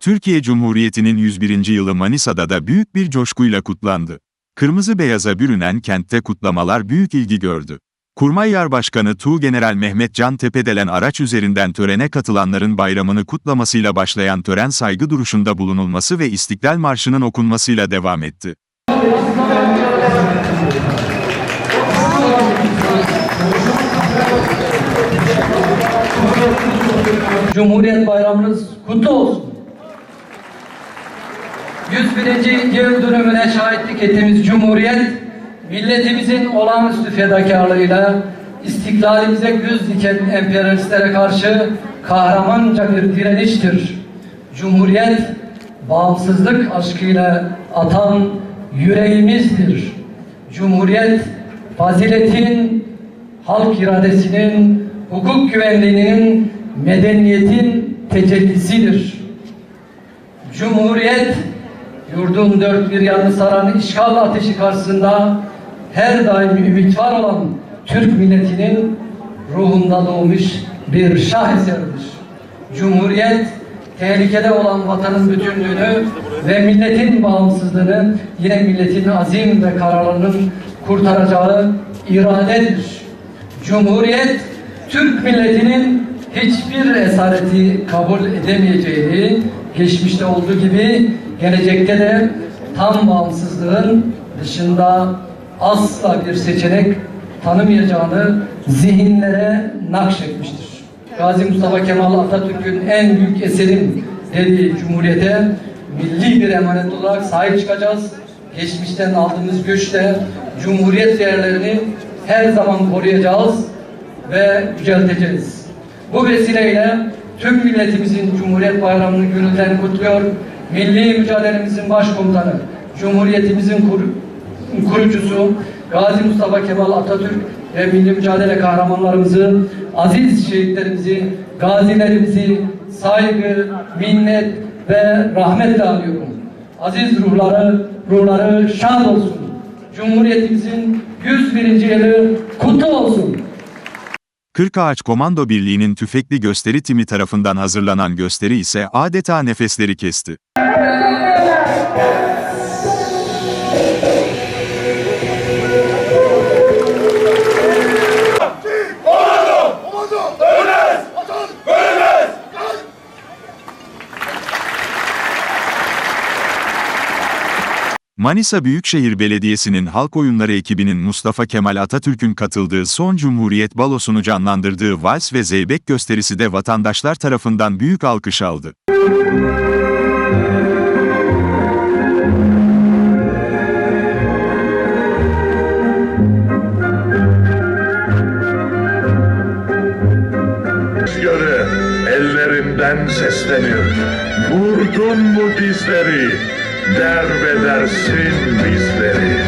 Türkiye Cumhuriyeti'nin 101. yılı Manisa'da da büyük bir coşkuyla kutlandı. Kırmızı beyaza bürünen kentte kutlamalar büyük ilgi gördü. Kurmay Başkanı Tuğgeneral Mehmet Can Tepedelen araç üzerinden törene katılanların bayramını kutlamasıyla başlayan tören saygı duruşunda bulunulması ve İstiklal Marşı'nın okunmasıyla devam etti. Cumhuriyet Bayramınız kutlu olsun. 101. yıl dönümüne şahitlik ettiğimiz Cumhuriyet, milletimizin olağanüstü fedakarlığıyla istiklalimize göz diken emperyalistlere karşı kahramanca bir direniştir. Cumhuriyet, bağımsızlık aşkıyla atan yüreğimizdir. Cumhuriyet, faziletin, halk iradesinin, hukuk güvenliğinin, medeniyetin tecellisidir. Cumhuriyet, yurdun dört bir yanını saran işgal ateşi karşısında her daim ümit var olan Türk milletinin ruhunda doğmuş bir şah eseridir. Cumhuriyet, tehlikede olan vatanın bütünlüğünü ve milletin bağımsızlığını yine milletin azim ve kararlılığının kurtaracağı iradedir. Cumhuriyet, Türk milletinin hiçbir esareti kabul edemeyeceğini, geçmişte olduğu gibi gelecekte de tam bağımsızlığın dışında asla bir seçenek tanımayacağını zihinlere nakşetmiştir. Gazi Mustafa Kemal Atatürk'ün en büyük eserim dediği Cumhuriyete milli bir emanet olarak sahip çıkacağız. Geçmişten aldığımız güçle Cumhuriyet değerlerini her zaman koruyacağız ve yücelteceğiz. Bu vesileyle tüm milletimizin Cumhuriyet Bayramı'nı gönülden kutluyor. Milli mücadelemizin başkomutanı, Cumhuriyetimizin kur, kurucusu Gazi Mustafa Kemal Atatürk ve milli mücadele kahramanlarımızı, aziz şehitlerimizi, gazilerimizi saygı, minnet ve rahmetle anıyorum. Aziz ruhları, ruhları şad olsun. Cumhuriyetimizin 101. yılı kutlu olsun. Kırkağaç Komando Birliği'nin tüfekli gösteri timi tarafından hazırlanan gösteri ise adeta nefesleri kesti. Manisa Büyükşehir Belediyesi'nin halk oyunları ekibinin Mustafa Kemal Atatürk'ün katıldığı son Cumhuriyet Balosu'nu canlandırdığı vals ve zeybek gösterisi de vatandaşlar tarafından büyük alkış aldı. Rüzgarı ellerimden seslenir. Vurdun mu dizleri, derbedersin bizleri.